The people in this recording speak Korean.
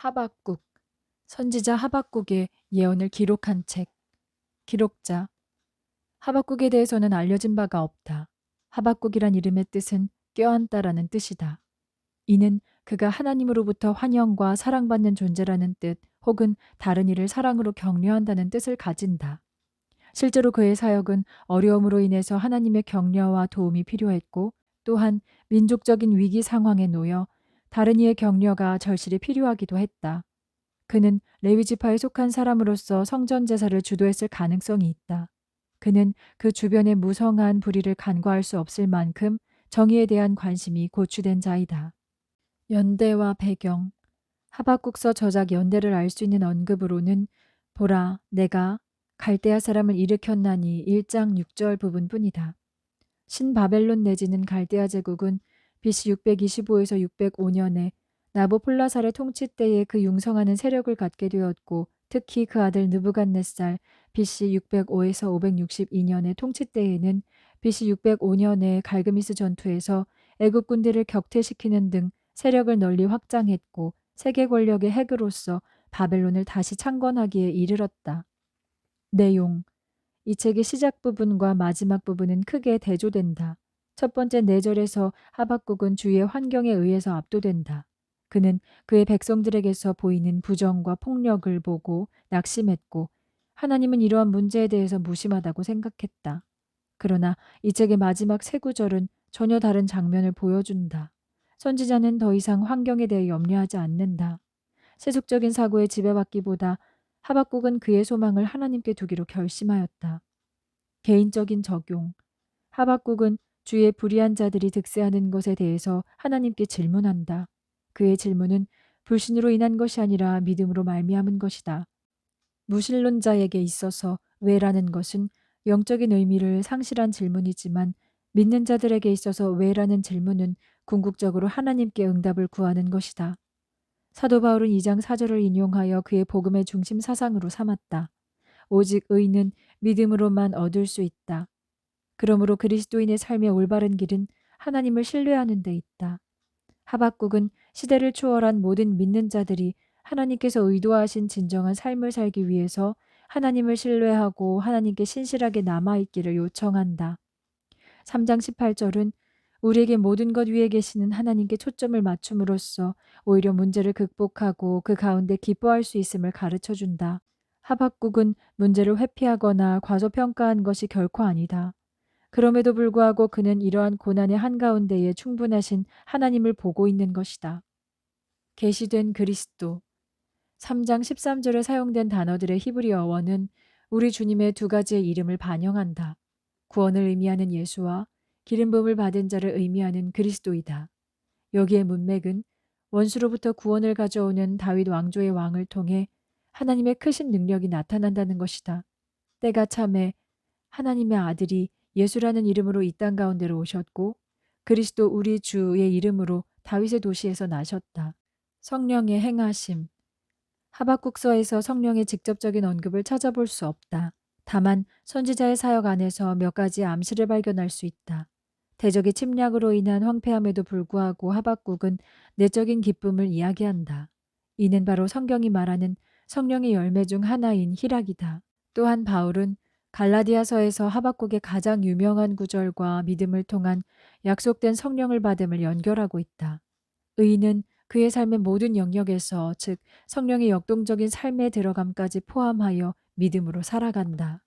하박국 선지자 하박국의 예언을 기록한 책 기록자 하박국에 대해서는 알려진 바가 없다. 하박국이란 이름의 뜻은 껴안다라는 뜻이다. 이는 그가 하나님으로부터 환영과 사랑받는 존재라는 뜻 혹은 다른 이를 사랑으로 격려한다는 뜻을 가진다. 실제로 그의 사역은 어려움으로 인해서 하나님의 격려와 도움이 필요했고 또한 민족적인 위기 상황에 놓여 다른 이의 격려가 절실히 필요하기도 했다. 그는 레위 지파에 속한 사람으로서 성전 제사를 주도했을 가능성이 있다. 그는 그 주변의 무성한 불의를 간과할 수 없을 만큼 정의에 대한 관심이 고취된 자이다. 연대와 배경 하박국서 저작 연대를 알 수 있는 언급으로는 보라 내가 갈대아 사람을 일으켰나니 1장 6절 부분뿐이다. 신바벨론 내지는 갈대아 제국은 BC 625에서 605년에 나보폴라살의 통치 때에 그 융성하는 세력을 갖게 되었고 특히 그 아들 느부갓네살 BC 605에서 562년의 통치 때에는 BC 605년에 갈그미스 전투에서 애국 군대를 격퇴시키는 등 세력을 널리 확장했고 세계 권력의 핵으로서 바벨론을 다시 창건하기에 이르렀다. 내용 이 책의 시작 부분과 마지막 부분은 크게 대조된다. 첫 번째 네 절에서 하박국은 주위의 환경에 의해서 압도된다. 그는 그의 백성들에게서 보이는 부정과 폭력을 보고 낙심했고 하나님은 이러한 문제에 대해서 무심하다고 생각했다. 그러나 이 책의 마지막 세 구절은 전혀 다른 장면을 보여준다. 선지자는 더 이상 환경에 대해 염려하지 않는다. 세속적인 사고에 지배받기보다 하박국은 그의 소망을 하나님께 두기로 결심하였다. 개인적인 적용. 하박국은 주의 불의한 자들이 득세하는 것에 대해서 하나님께 질문한다. 그의 질문은 불신으로 인한 것이 아니라 믿음으로 말미암은 것이다. 무신론자에게 있어서 왜라는 것은 영적인 의미를 상실한 질문이지만 믿는 자들에게 있어서 왜라는 질문은 궁극적으로 하나님께 응답을 구하는 것이다. 사도 바울은 2장 4절을 인용하여 그의 복음의 중심 사상으로 삼았다. 오직 의는 믿음으로만 얻을 수 있다. 그러므로 그리스도인의 삶의 올바른 길은 하나님을 신뢰하는 데 있다. 하박국은 시대를 초월한 모든 믿는 자들이 하나님께서 의도하신 진정한 삶을 살기 위해서 하나님을 신뢰하고 하나님께 신실하게 남아있기를 요청한다. 3장 18절은 우리에게 모든 것 위에 계시는 하나님께 초점을 맞춤으로써 오히려 문제를 극복하고 그 가운데 기뻐할 수 있음을 가르쳐 준다. 하박국은 문제를 회피하거나 과소평가한 것이 결코 아니다. 그럼에도 불구하고 그는 이러한 고난의 한가운데에 충분하신 하나님을 보고 있는 것이다. 계시된 그리스도 3장 13절에 사용된 단어들의 히브리어 원은 우리 주님의 두 가지의 이름을 반영한다. 구원을 의미하는 예수와 기름 부음을 받은 자를 의미하는 그리스도이다. 여기에 문맥은 원수로부터 구원을 가져오는 다윗 왕조의 왕을 통해 하나님의 크신 능력이 나타난다는 것이다. 때가 참에 하나님의 아들이 예수라는 이름으로 이 땅 가운데로 오셨고 그리스도 우리 주의 이름으로 다윗의 도시에서 나셨다. 성령의 행하심 하박국서에서 성령의 직접적인 언급을 찾아볼 수 없다. 다만 선지자의 사역 안에서 몇 가지 암시를 발견할 수 있다. 대적의 침략으로 인한 황폐함에도 불구하고 하박국은 내적인 기쁨을 이야기한다. 이는 바로 성경이 말하는 성령의 열매 중 하나인 희락이다. 또한 바울은 갈라디아서에서 하박국의 가장 유명한 구절과 믿음을 통한 약속된 성령을 받음을 연결하고 있다. 의인은 그의 삶의 모든 영역에서 즉 성령의 역동적인 삶에 들어감까지 포함하여 믿음으로 살아간다.